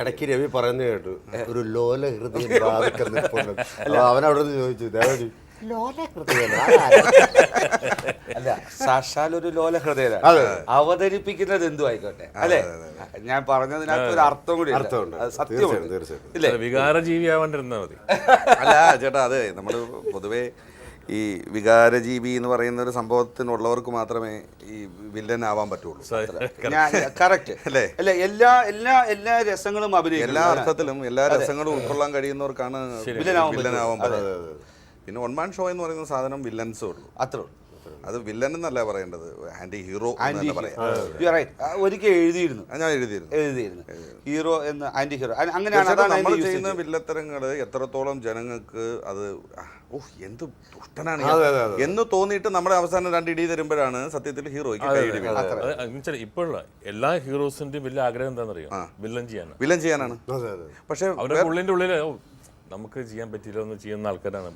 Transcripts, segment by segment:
ഇടയ്ക്ക് രവി പറയുന്നത് കേട്ടു. ഒരു ലോല ഹൃദയം അവൻ അവിടെ നിന്ന് ചോദിച്ചു ദേവജി അല്ല. സാക്ഷാൽ ഒരു ലോല ഹൃദയനാണ്. അതെ. അവതരിപ്പിക്കുന്നത് എന്തു ആയിക്കോട്ടെ? അല്ലെ? ഞാൻ പറഞ്ഞതിനകത്ത് ഒരു അർത്ഥം കൂടി അർത്ഥമുണ്ട്. സത്യമാണ്. വികാരജീവിയാവാണ്ടിരുന്നാ മതി. അല്ല ചേട്ടാ അതെ. നമ്മൾ പൊതുവേ ഈ വികാരജീവി എന്ന് പറയുന്ന ഒരു സംഭവത്തിനുള്ളവർക്ക് മാത്രമേ ഈ വില്ലൻ ആവാൻ പറ്റുള്ളൂ. കറക്റ്റ്. അല്ലേ? അല്ല എല്ലാ എല്ലാ എല്ലാ രസങ്ങളും അഭിനയിക്കും എല്ലാ അർത്ഥത്തിലും എല്ലാ രസങ്ങളും ഉൾക്കൊള്ളാൻ കഴിയുന്നവർക്കാണ് വില്ലൻ ആവാൻ പറ്റുന്നത്. പിന്നെ വൺ മാൻ ഷോ എന്ന് പറയുന്ന സാധനം വില്ലൻസേ ഉള്ളൂ. അത്രേ ഉള്ളൂ. അത് വില്ലൻ എന്നല്ല പറയേണ്ടത്. ആന്റി ഹീറോ ഒരിക്കൽ എഴുതിയിരുന്നു. ഞാൻ എഴുതിയിരുന്നു. എഴുതിയിരുന്നു. ഹീറോ എന്ന് ആന്റി ഹീറോ അങ്ങനെയാണ് നമ്മൾ ചെയ്യുന്ന വില്ലത്തരങ്ങൾ വില്ലത്തരങ്ങൾ എത്രത്തോളം ജനങ്ങൾക്ക് അത് ഓഹ് എന്ത് ദുഷ്ടനാണ് എന്ന് തോന്നിയിട്ട് നമ്മുടെ അവസാനം രണ്ട് ഇടി തരുമ്പോഴാണ് സത്യത്തിൽ ഹീറോ ഇപ്പോഴുള്ള എല്ലാ ഹീറോസിന്റെയും വലിയ ആഗ്രഹം എന്താണെന്നറിയോ? വില്ലൻ ചെയ്യാനാണ്. വില്ലൻ ചെയ്യാനാണ്. അതെ അതെ പക്ഷെ അവരുടെ ഉള്ളിന്റെ ഉള്ളിൽ ഓ, നമുക്ക് ചെയ്യാൻ പറ്റില്ല എന്ന് ചെയ്യുന്ന ആൾക്കാരാണ്.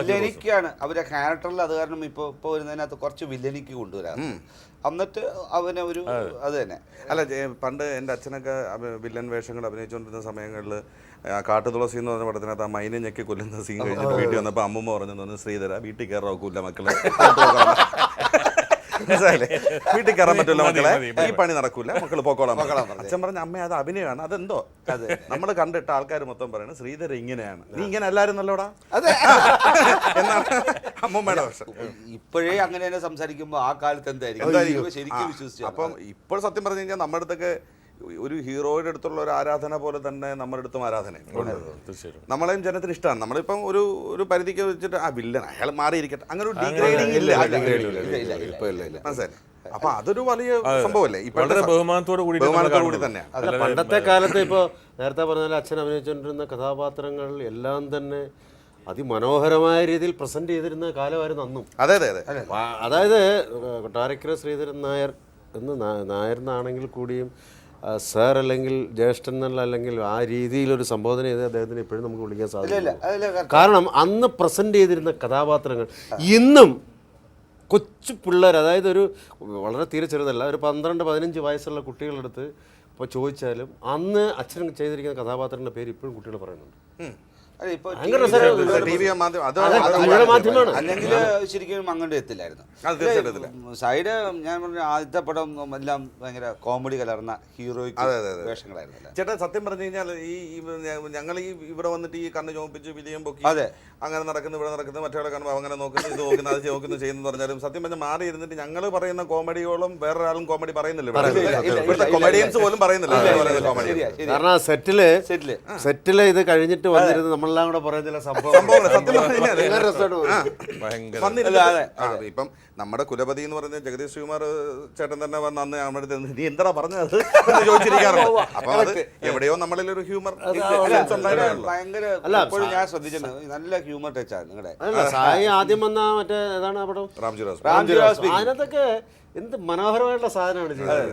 വില്ലനിക്കാണ്. അവരെ ക്യാരക്ടറിൽ അത് കാരണം ഇപ്പൊ ഇപ്പൊ വരുന്നതിനകത്ത് കുറച്ച് വില്ലനിക്ക് കൊണ്ടുവരാം എന്നിട്ട് അവനെ ഒരു അത് തന്നെ. അല്ല പണ്ട് എന്റെ അച്ഛനൊക്കെ വില്ലൻ വേഷങ്ങൾ അഭിനയിച്ചുകൊണ്ടിരുന്ന സമയങ്ങളിൽ കാട്ടുതുളസി എന്ന് പറഞ്ഞ പടത്തിനകത്ത് ആ മൈനെ ഞെക്കി കൊല്ലുന്ന സീൻ കഴിഞ്ഞിട്ട് വീട്ടിൽ വന്നപ്പോൾ അമ്മൂമ്മ പറഞ്ഞു തോന്നുന്നു ശ്രീധര വീട്ടിൽ കയറാൻ ഒക്കില്ല മക്കളെ. മനസ്സിലായില്ലേ? വീട്ടിൽ കയറാൻ പറ്റില്ല മക്കളെ. ഈ പണി നടക്കൂല. മക്കൾ പോക്കോളാം. അച്ഛൻ പറഞ്ഞ അമ്മ അത് അഭിനയമാണ്. അതെന്തോ? അതെ. നമ്മൾ കണ്ടിട്ട് ആൾക്കാർ മൊത്തം പറയുന്നത് ശ്രീധര ഇങ്ങനെയാണ്. നീ ഇങ്ങനെ എല്ലാരും നല്ലോടാ? അതെ. എന്നാണ് അമ്മമ്മയുടെ പക്ഷെ ഇപ്പോഴേ അങ്ങനെ തന്നെ സംസാരിക്കുമ്പോ ആ കാലത്ത് എന്തായിരിക്കും? ശരിക്കും വിശ്വസിച്ചു അപ്പം ഇപ്പോൾ സത്യം പറഞ്ഞു കഴിഞ്ഞാൽ നമ്മുടെ അടുത്തൊക്കെ ഒരു ഹീറോയുടെ അടുത്തുള്ള ഒരു ആരാധന പോലെ തന്നെ നമ്മുടെ അടുത്തും ആരാധനയും. നമ്മളെയും ജനത്തിന് ഇഷ്ടമാണ് നമ്മളിപ്പം ഒരു ഒരു പരിധിക്ക് വെച്ചിട്ട് ആ വില്ലൻ അയാൾ മാറിയിരിക്കട്ടെ. അങ്ങനെ ഒരു ഡിഗ്രേഡിംഗ് ഇല്ല ഇപ്പൊ ഇല്ല ഇല്ല മനസ്സിലായി? അപ്പൊ അതൊരു വലിയ സംഭവമല്ലേ? വളരെ ഇപ്പോഴത്തെ ബഹുമാനത്തോട് കൂടി ബഹുമാനത്തോടു കൂടി തന്നെയാണ്. പണ്ടത്തെ കാലത്ത് ഇപ്പോൾ നേരത്തെ പറഞ്ഞ അച്ഛൻ അഭിനയിച്ചുകൊണ്ടിരുന്ന കഥാപാത്രങ്ങൾ എല്ലാം തന്നെ അതിമനോഹരമായ രീതിയിൽ പ്രസന്റ് ചെയ്തിരുന്ന കാലമായിരുന്നു അന്നും. അതെ അതെ അതെ. അതായത് കൊട്ടാരക്കര ശ്രീധരൻ നായർ എന്ന് നാ- നായർ എന്നാണെങ്കിൽ കൂടിയും സാർ അല്ലെങ്കിൽ ജ്യേഷ്ഠൻ എന്നുള്ള അല്ലെങ്കിൽ ആ രീതിയിലൊരു സംബോധന ചെയ്ത് അദ്ദേഹത്തിന് ഇപ്പോഴും നമുക്ക് വിളിക്കാൻ സാധിക്കില്ല. കാരണം അന്ന് പ്രസന്റ് ചെയ്തിരുന്ന കഥാപാത്രങ്ങൾ ഇന്നും കൊച്ചു പിള്ളേർ അതായത് ഒരു വളരെ തീരെ ചെറുതല്ല ഒരു പന്ത്രണ്ട് പതിനഞ്ച് വയസ്സുള്ള കുട്ടികളെടുത്ത് ഇപ്പോൾ ചോദിച്ചാലും അന്ന് അച്ഛൻ ചെയ്തിരിക്കുന്ന കഥാപാത്രത്തിന്റെ പേര് ഇപ്പോഴും കുട്ടികൾ പറയുന്നുണ്ട്. അല്ലെങ്കിൽ ശരിക്കും അങ്ങോട്ട് എത്തില്ലായിരുന്നു. സൈഡ് ഞാൻ പറഞ്ഞ ആദ്യത്തെ പടം എല്ലാം ഭയങ്കര കോമഡി കലർന്ന ഹീറോയ്ക്ക് അതെ, അതെ, അതെ. വേഷങ്ങളായിരുന്നു ചേട്ടാ സത്യം പറഞ്ഞു കഴിഞ്ഞാൽ ഈ ഞങ്ങൾ ഈ ഇവിടെ വന്നിട്ട് ഈ കണ്ണ് ചോപ്പിച്ച് വിജയം പൊക്കി അതെ. അങ്ങനെ നടക്കുന്നു ഇവിടെ നടക്കുന്നു മറ്റേ കാണുമ്പോൾ അങ്ങനെ നോക്കുന്നു ഇത് നോക്കുന്നു അത് നോക്കുന്നു ചെയ്യുന്നു പറഞ്ഞാലും സത്യം പറഞ്ഞാൽ മാറി ഇരുന്നിട്ട് ഞങ്ങൾ പറയുന്ന കോമഡിയോളം വേറൊരാളും കോമഡി പറയുന്നില്ല കൊമഡിയൻസ് പോലും പറയുന്നില്ല. കാരണം സെറ്റിൽ സെറ്റിൽ. സെറ്റിൽ ഇത് കഴിഞ്ഞിട്ട് വന്നിരുന്നു നമ്മളെല്ലാം കൂടെ പറയുന്ന ചില സംഭവം ഇപ്പം നമ്മുടെ കുലപതി എന്ന് പറഞ്ഞ ജഗദീഷ് ശ്രീകുമാർ ചേട്ടൻ തന്നെ വന്ന് അന്ന് നമ്മുടെ അടുത്ത് നീ എന്താ പറഞ്ഞത്? എന്ന് ചോദിച്ചിരിക്കാറുണ്ട്. അപ്പൊ അത് എവിടെയോ നമ്മളിൽ ഒരു ഹ്യൂമർ ഭയങ്കര ഞാൻ ശ്രദ്ധിച്ചിട്ടുണ്ട്. നല്ല ഹ്യൂമർ ടച്ചാണ് നിങ്ങളുടെ സായി ആദ്യം വന്ന മറ്റേ ഏതാണ് അവിടെ പടം? രാംജി റാസ് രാംജി റാസ് speaking. അതിനകത്തൊക്കെ എന്ത് മനോഹരമായിട്ടുള്ള സാധനമാണ് ചെയ്തത്.